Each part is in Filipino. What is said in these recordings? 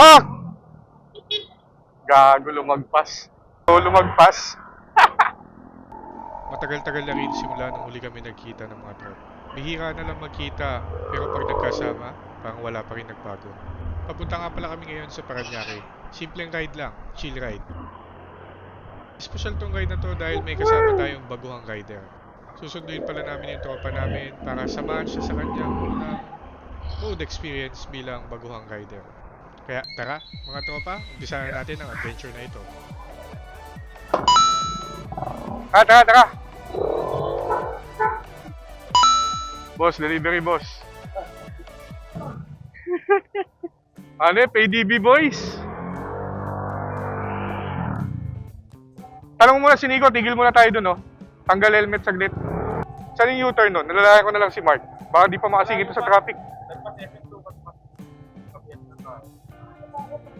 Pasok! Gago, lumagpas. O, lumagpas. Matagal-tagal na rin simula nung huli kami nagkita ng mga tropa. Bihira na lang magkita, pero pag nagkasama, parang wala pa rin nagbago. Papunta nga pala kami ngayon sa Paranaque. Simpleng ride lang, chill ride. Special tong ride na to dahil may kasama tayong baguhang rider. Susunduin pala namin yung tropa namin para samahan siya sa kanyang unang road experience bilang baguhang rider. Kaya tara, mga tropa, umpisahan natin ang adventure na ito. Ah, tara, tara. Boss, delivery boss. ano eh, PDB boys? Tanong mo muna si Nico, tigil muna tayo dun, oh. Tanggal helmet saglit. Saan yung U-turn nun? Nalalayan ko na lang si Mark. Baka di pa makasingit to sa traffic.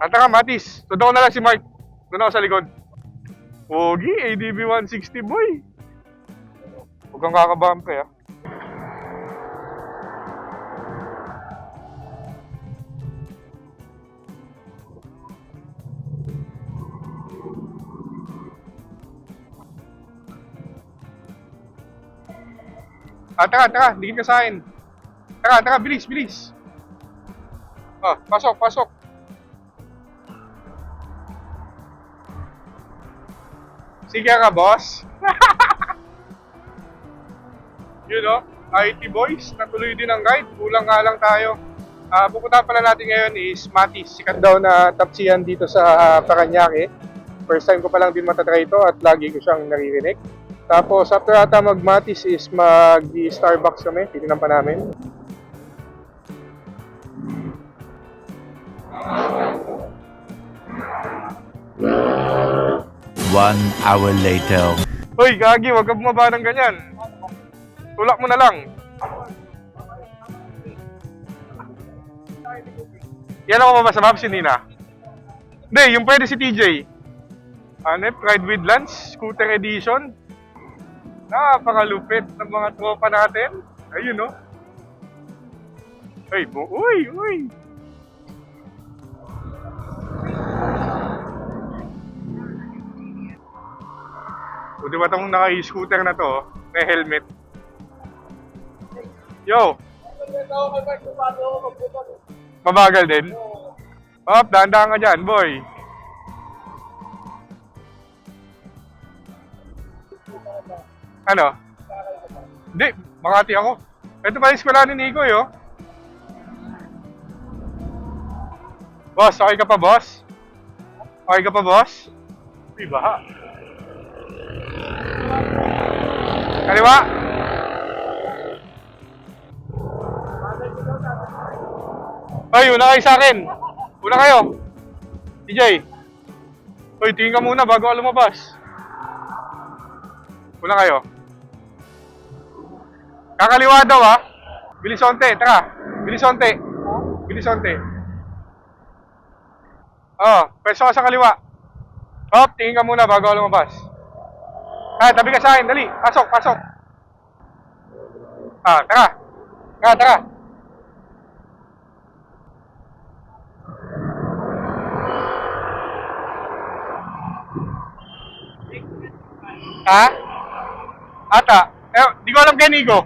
Ata ka, Matis. Tudok ko na lang si Mark. Doon ako sa likod. Pogi, ADB 160 boy. Huwag kang kakabampe ah. Ah, tara, tara. Dikit ka sa akin. Tara, tara. Bilis, bilis. Ah, pasok, pasok. Sige ka, boss. Yun know, IT boys, natuloy din ang guide. Kulang nga lang tayo. Ah, pupuntahan pala natin ngayon is Matis. Sikat daw na tapsihan dito sa uh, Paranaque. First time ko pa lang din matatry ito at lagi ko siyang naririnig. Tapos after ata mag-Matis is mag-Starbucks kami. Titinan pa namin. One hour later. Hoy, Gagi, wag ka bumaba ng ganyan. Tulak mo na lang. Yan ako ba sa Babs, hindi na? Hindi, yung pwede si TJ. Eh, Pride with Lunch, Scooter Edition. Napakalupit ng mga tropa natin. Ayun, no? Ay, bu uy, uy. Buti ba itong naka-scooter na to, may helmet. Yo! Mabagal din? Hop, dahan-dahan ka dyan, boy. Ano? Hindi, Makati ako. Ito pa yung eskwela ni Nico, yo. Boss, okay ka pa, boss? Okay ka pa, boss? Uy, Kaliwa. Ay, una kayo sa akin. Una kayo. DJ. Uy, tingin ka muna bago ka lumabas. Una kayo. Kakaliwa daw ah. Bilisonte, tara. Bilisonte. Bilisonte. Oh, pwesto ka sa kaliwa. Hop, tingin ka muna bago ka lumabas. Ah, tabi ka sa akin, dali. Pasok, pasok. Ah, tara. Tara, tara. Ha? Ata. Eh, di ko alam kay Nigo.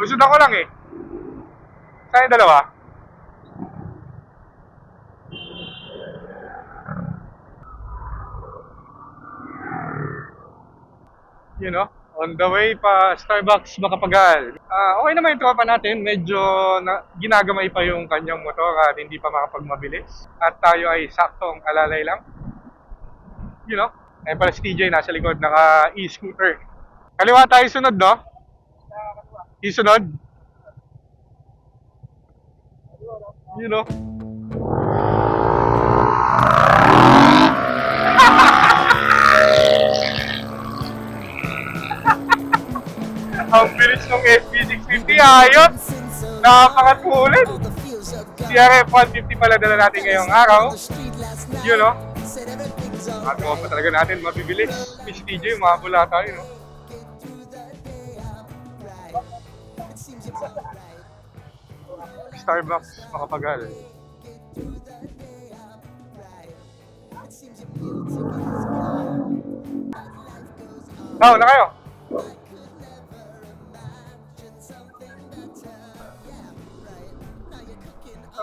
Usod ako lang eh. Yung dalawa? You know, on the way pa Starbucks Makapagal. Ah, okay naman yung tropa natin, medyo na, ginagamay pa yung kanyang motor at hindi pa makapagmabilis. At tayo ay saktong alalay lang. You know, ayun pala si TJ nasa likod, naka e-scooter. Kaliwa tayo sunod, no? Isunod. You know. FB650, ayos! Napakatulit! CRF 150 pala dala natin ngayong araw. Yun, no? At mga pa talaga natin, mabibilis. Miss TJ, mahabula tayo, no? Starbucks makapagal. Tao na kayo.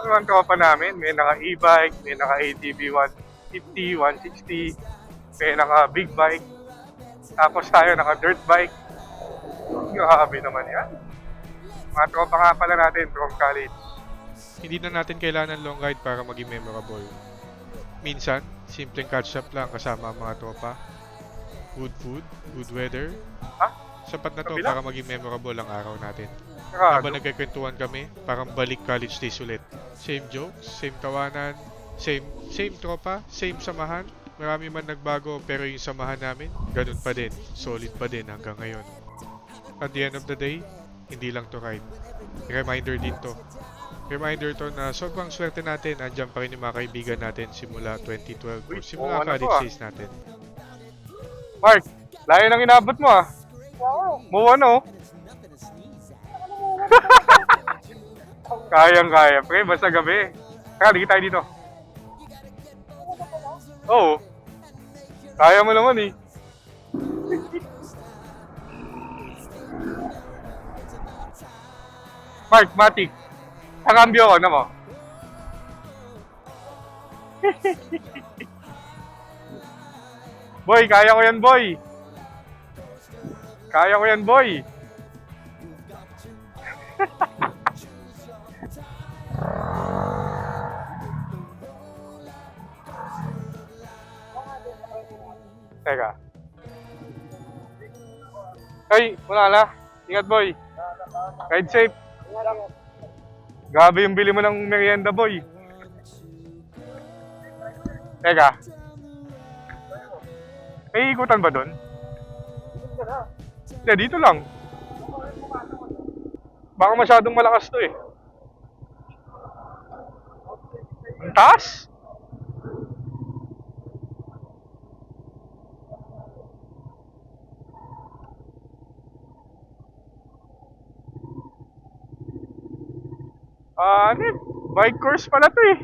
Ang mga tropa namin, may naka e-bike, may naka ATV 150, 160, may naka big bike. Tapos tayo naka dirt bike. Grabe naman yan. Mga tropa nga pala natin from college. Hindi na natin kailangan ng long ride para maging memorable. Minsan, simpleng catch up lang kasama ang mga tropa. Good food, good weather. Ha? Sapat na to Kabila? para maging memorable ang araw natin. Habang nagkikwentuhan kami, parang balik college days ulit. Same jokes, same tawanan, same same tropa, same samahan. Marami man nagbago pero yung samahan namin, ganun pa din. Solid pa din hanggang ngayon. At the end of the day, hindi lang to ride. Reminder din to. Reminder to na sobrang swerte natin, andyan pa rin yung mga kaibigan natin simula 2012 o simula ano college ah. days natin. Mark, layo nang inabot mo ah. Mo ano? Kayang kaya, pre. Basta gabi. Tara, dikit tayo dito. Oo. Kaya mo naman eh. Mark, Matic. Kakambyo ko na mo. boy, kaya ko yan, boy. Kaya ko yan, boy. Teka. Ay, wala na. Ingat, boy. Ride safe. Grabe yung bili mo ng merienda, boy. Teka. May ikutan ba doon? Hindi, dito lang. Baka masyadong malakas to eh. Ang taas? Yun? Bike course pala to eh.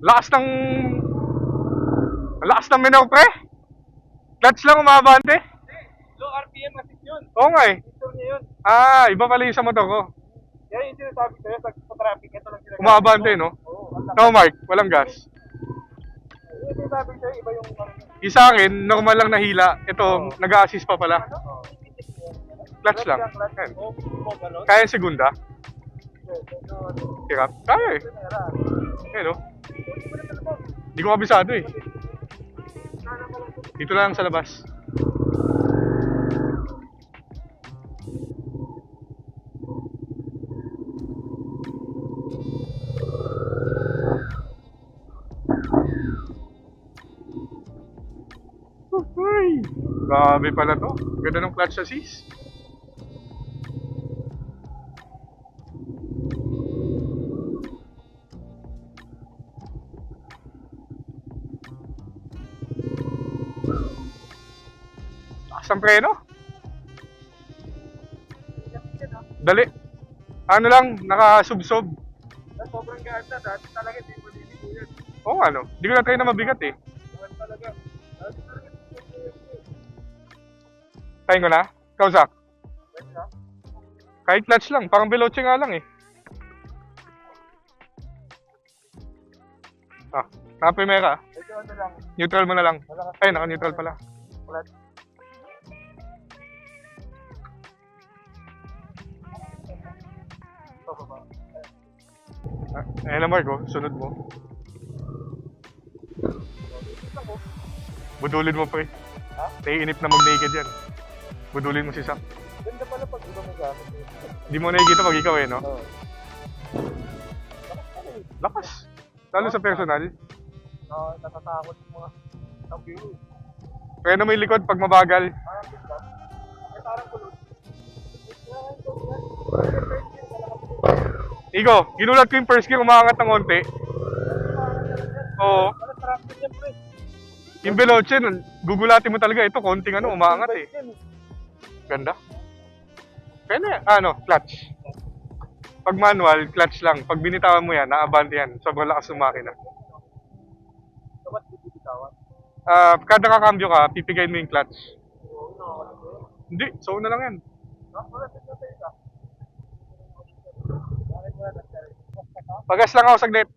Lakas ng... Lakas ng minor, pre. Clutch lang umabante. Low RPM kasi yun. Oo nga eh. Niya yun. Ah, iba pala yung sa motor ko. Kaya yung sinasabi sa'yo sa, sa traffic, ito lang sinasabi. Umabante, no? Oo, No, Mark. Walang gas. Sinasabi sa'yo, iba yung ano yun. Yung sa akin, normal lang na hila. Ito, nag-assist pa pala. Oo. Clutch lang. Ayan. Oo, mo galon. Kaya yung segunda. Medyo, ano, Hirap. Kaya eh. pera. Ayan o. Hindi ko kabisado eh. Dito lang sa labas. Grabe pala to. Ganda ng clutch assist. Lakas ng preno. Dali. Ano lang, naka-subsob. Sobrang ganda. Dati talaga, hindi mo yun. Oo nga no. Hindi ko na try na mabigat eh. Talaga. Try ko na. Ikaw, Zach. Wait lang. Kahit clutch lang. Parang veloce nga lang eh. Ah, naka-primera. Medyo ano. Neutral mo na lang. Ay, naka-neutral pala. Wala. Pababa. Ah, Ayan na, Marco. Sunod mo. Budulin mo, pre. Ha? Naiinip na mag-naked yan. Budulin mo si Zach. Ganda pala pag iba mo gamit. Hindi mo nakikita pag ikaw eh, no? Oo. Lakas. Lalo sa personal. Ah, natatakot yung mga ang view. Preno mo yung likod pag mabagal. Parang bigla. Eh, parang kulot. Igo, ginulat ko yung first gear, umaangat ng konti. Oo. Yung Veloce, gugulatin mo talaga ito, konting ano, umaangat eh. Ganda. Pwede, ano, clutch. Pag manual, clutch lang. Pag binitawan mo yan, naabante yan. Sobrang lakas ng makina. Dapat bibitawan. Ah, kada kakambyo ka, pipigayin mo yung clutch. Hindi, so na lang yan. Pagas lang ako saglit.